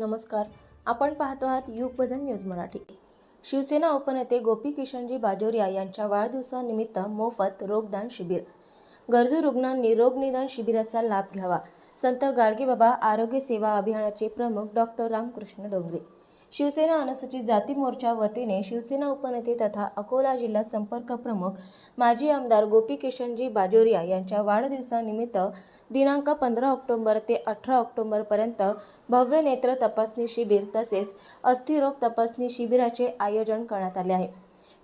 नमस्कार. आपण पाहतो आहात युग बदल न्यूज मराठी. शिवसेना उपनेते गोपी किशनजी बाजोरिया यांच्या वाढदिवसानिमित्त मोफत रोगदान शिबिर. गरजू रुग्णांनी रोगनिदान शिबिराचा लाभ घ्यावा. संत गाडगेबाबा आरोग्य सेवा अभियानाचे प्रमुख डॉक्टर रामकृष्ण डोंगरे. शिवसेना अनुसूचित जाती मोर्चा वतीने शिवसेना उपनेते तथा अकोला जिल्हा संपर्क प्रमुख माजी आमदार गोपी किशनजी बाजोरिया यांच्या वाढदिवसानिमित्त दिनांक पंधरा ऑक्टोबर ते अठरा ऑक्टोबरपर्यंत भव्य नेत्र तपासणी शिबिर तसेच अस्थिरोग तपासणी शिबिराचे आयोजन करण्यात आले आहे.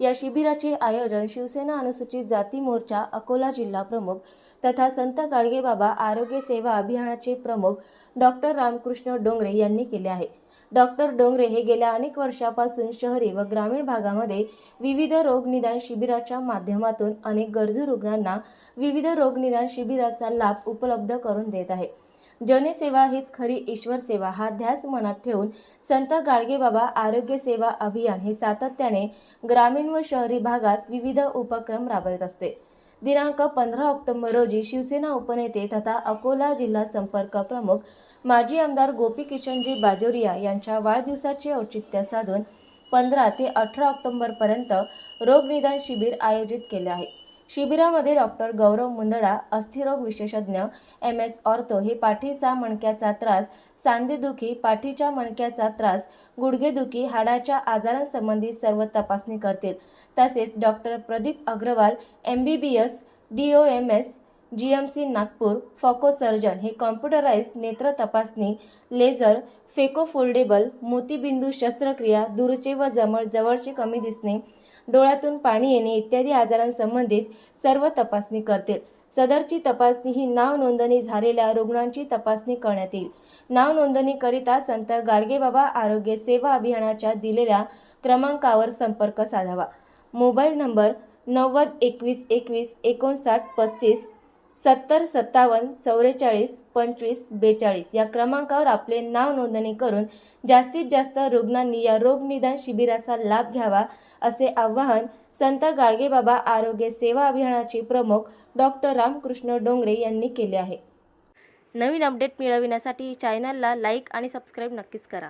या शिबिराचे आयोजन शिवसेना अनुसूचित जाती मोर्चा अकोला जिल्हा प्रमुख तथा संत गाडगेबाबा आरोग्य सेवा अभियानाचे प्रमुख डॉक्टर रामकृष्ण डोंगरे यांनी केले आहे. डॉक्टर डोंगरे हे गेल्या अनेक वर्षापासून शहरी व ग्रामीण भागामध्ये विविध रोगनिदान शिबिराच्या माध्यमातून अनेक गरजू रुग्णांना विविध रोगनिदान शिबिराचा लाभ उपलब्ध करून देत आहे. जनसेवा हीच खरी ईश्वर सेवा. हा ध्यास मनात ठेवून संत गाडगेबाबा आरोग्य सेवा अभियान हे सातत्याने ग्रामीण व शहरी भागात विविध उपक्रम राबवत असते. दिनांक पंधरा ऑक्टोबर रोजी शिवसेना उपनेते तथा अकोला जिल्हा संपर्क प्रमुख माजी आमदार गोपी किशनजी बाजोरिया यांच्या वाढदिवसाचे औचित्य साधून पंधरा ते अठरा ऑक्टोबरपर्यंत रोगनिदान शिबिर आयोजित केले आहे. शिबिरामध्ये डॉक्टर गौरव मुंदडा अस्थिरोग विशेषज्ञ एम. एस. ऑर्थो हे पाठीचा मणक्याचा त्रास सांधेदुखी पाठीच्या मणक्याचा त्रास गुडघेदुखी हाडाच्या आजारांसंबंधी सर्व तपासणी करतील. तसेच doctor Pradeep Agrawal M B B S D O M S G M C Nagpur phaco surgeon हे कॉम्प्युटराइज नेत्र तपासणी लेझर फेको फोल्डेबल मोतीबिंदू शस्त्रक्रिया दूरचे व जमळ जवळचे कमी दिसणे डोळ्यातून पाणी येणे इत्यादी आजारांसंबंधित सर्व तपासणी करतील. सदरची तपासणी ही नाव नोंदणी झालेल्या रुग्णांची तपासणी करण्यात येईल. नाव नोंदणीकरिता संत गाडगेबाबा आरोग्य सेवा अभियानाच्या दिलेल्या क्रमांकावर संपर्क साधावा. मोबाईल नंबर नव्वद एकवीस एकवीस एकोणसाठ पस्तीस सत्तर सत्तावन्न चौवेचाळीस पंचवीस बेचाळीस या क्रमांकावर आपले नाव नोंदणी करून जास्तीत जास्त रुग्णांनी या रोगनिदान शिबिराचा लाभ घ्यावा असे आवाहन संत गाडगेबाबा आरोग्य सेवा अभियानाचे प्रमुख डॉक्टर रामकृष्ण डोंगरे यांनी केले आहे. नवीन अपडेट मिळविण्यासाठी चॅनलला लाईक आणि सबस्क्राईब नक्कीच करा.